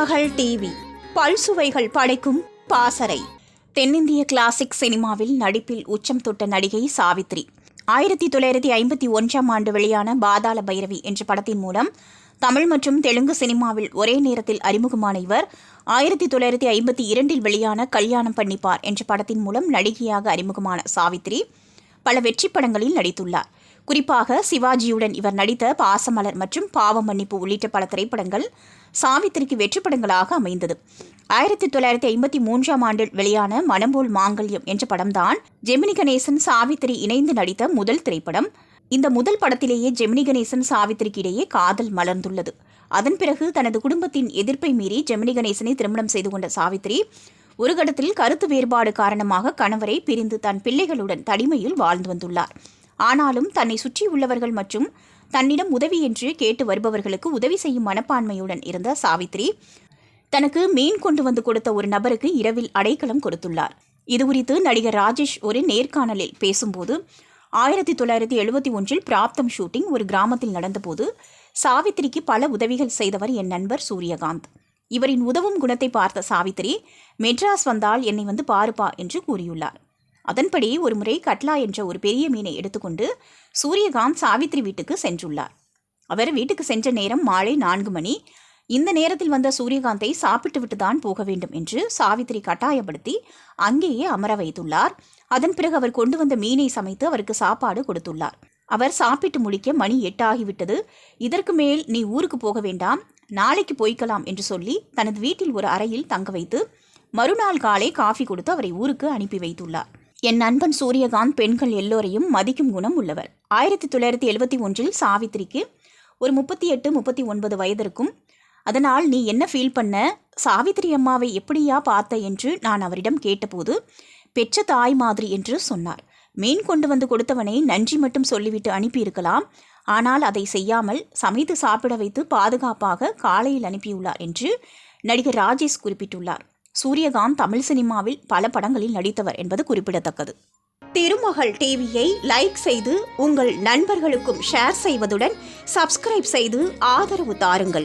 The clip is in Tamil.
மகள் டிவி பல்சுவைகள் படைக்கும் பாசறை. தென்னிந்திய கிளாசிக் சினிமாவில் நடிப்பில் உச்சம் தொட்ட நடிகை சாவித்ரி. ஆயிரத்தி தொள்ளாயிரத்தி ஐம்பத்தி ஒன்றாம் ஆண்டு வெளியான பாதாள பைரவி என்ற படத்தின் மூலம் தமிழ் மற்றும் தெலுங்கு சினிமாவில் ஒரே நேரத்தில் அறிமுகமான இவர் ஆயிரத்தி தொள்ளாயிரத்தி ஐம்பத்தி இரண்டில் வெளியான கல்யாணம் பண்ணிப்பார் என்ற படத்தின் மூலம் நடிகையாக அறிமுகமான சாவித்ரி பல வெற்றி படங்களில் நடித்துள்ளார். குறிப்பாக சிவாஜியுடன் இவர் நடித்த பாசமலர் மற்றும் பாவ மன்னிப்பு உள்ளிட்ட பல திரைப்படங்கள் சாவித்திரிக்கு வெற்றி படங்களாக அமைந்தது. ஆயிரத்தி தொள்ளாயிரத்தி ஐம்பத்தி மூன்றாம் ஆண்டில் வெளியான மனம்போல் மாங்கல்யம் என்ற படம்தான் ஜெமினி கணேசன் சாவித்திரி இணைந்து நடித்த முதல் திரைப்படம். இந்த முதல் படத்திலேயே ஜெமினி கணேசன் சாவித்திரிக்கு இடையே காதல் மலர்ந்துள்ளது. அதன் பிறகு தனது குடும்பத்தின் எதிர்ப்பை மீறி ஜெமினி கணேசனை திருமணம் செய்து கொண்ட சாவித்திரி ஒரு கட்டத்தில் கருத்து வேறுபாடு காரணமாக கணவரை பிரிந்து தன் பிள்ளைகளுடன் தனிமையில் வாழ்ந்து வந்துள்ளார். ஆனாலும் தன்னை சுற்றியுள்ளவர்கள் மற்றும் தன்னிடம் உதவி என்று கேட்டு வருபவர்களுக்கு உதவி செய்யும் மனப்பான்மையுடன் இருந்த சாவித்ரி தனக்கு மீன் கொண்டு வந்து கொடுத்த ஒரு நபருக்கு இரவில் அடைக்கலம் கொடுத்துள்ளார். இது குறித்து நடிகர் ராஜேஷ் ஒரு நேர்காணலில் பேசும்போது ஆயிரத்தி தொள்ளாயிரத்தி எழுபத்தி ஒன்றில் பிராப்தம் ஷூட்டிங் ஒரு கிராமத்தில் நடந்தபோது சாவித்திரிக்கு பல உதவிகள் செய்தவர் என் நண்பர் சூரியகாந்த். இவரின் உதவும் குணத்தை பார்த்த சாவித்திரி மெட்ராஸ் வந்தால் என்னை வந்து பாருப்பா என்று கூறியுள்ளார். அதன்படி ஒருமுறை கட்லா என்ற ஒரு பெரிய மீனை எடுத்துக்கொண்டு சூரியகாந்த் சாவித்ரி வீட்டுக்கு சென்றுள்ளார். அவர் வீட்டுக்கு சென்ற நேரம் மாலை நான்கு மணி. இந்த நேரத்தில் வந்த சூரியகாந்தை சாப்பிட்டு தான் போக வேண்டும் என்று சாவித்திரி கட்டாயப்படுத்தி அங்கேயே அமர வைத்துள்ளார். அதன் பிறகு அவர் கொண்டு வந்த மீனை சமைத்து அவருக்கு சாப்பாடு கொடுத்துள்ளார். அவர் சாப்பிட்டு முடிக்க மணி எட்டாகிவிட்டது. இதற்கு மேல் நீ ஊருக்கு போக வேண்டாம். நாளைக்கு போய்க்கலாம் என்று சொல்லி தனது வீட்டில் ஒரு அறையில் தங்க வைத்து மறுநாள் காலை காஃபி கொடுத்து அவரை ஊருக்கு அனுப்பி வைத்துள்ளார். என் நண்பன் சூரியகாந்த் பெண்கள் எல்லோரையும் மதிக்கும் குணம் உள்ளவர். ஆயிரத்தி தொள்ளாயிரத்தி எழுபத்தி ஒன்றில் சாவித்திரிக்கு ஒரு முப்பத்தி எட்டு முப்பத்தி ஒன்பது வயதிற்கும் அதனால் நீ என்ன ஃபீல் பண்ண? சாவித்திரி அம்மாவை எப்படியா பார்த்த? என்று நான் அவரிடம் கேட்டபோது பெற்ற தாய் மாதிரி என்று சொன்னார். மீன் கொண்டு வந்து கொடுத்தவனை நன்றி மட்டும் சொல்லிவிட்டு அனுப்பியிருக்கலாம். ஆனால் அதை செய்யாமல் சமைத்து சாப்பிட வைத்து பாதுகாப்பாக காலையில் அனுப்பியுள்ளார் என்று நடிகர் ராஜேஷ் குறிப்பிட்டுள்ளார். சூரியகாந்த் தமிழ் சினிமாவில் பல படங்களில் நடித்தவர் என்பது குறிப்பிடத்தக்கது. திருமகள் டிவியை லைக் செய்து உங்கள் நண்பர்களுக்கும் ஷேர் செய்வதுடன் சப்ஸ்கிரைப் செய்து ஆதரவு தாருங்கள்.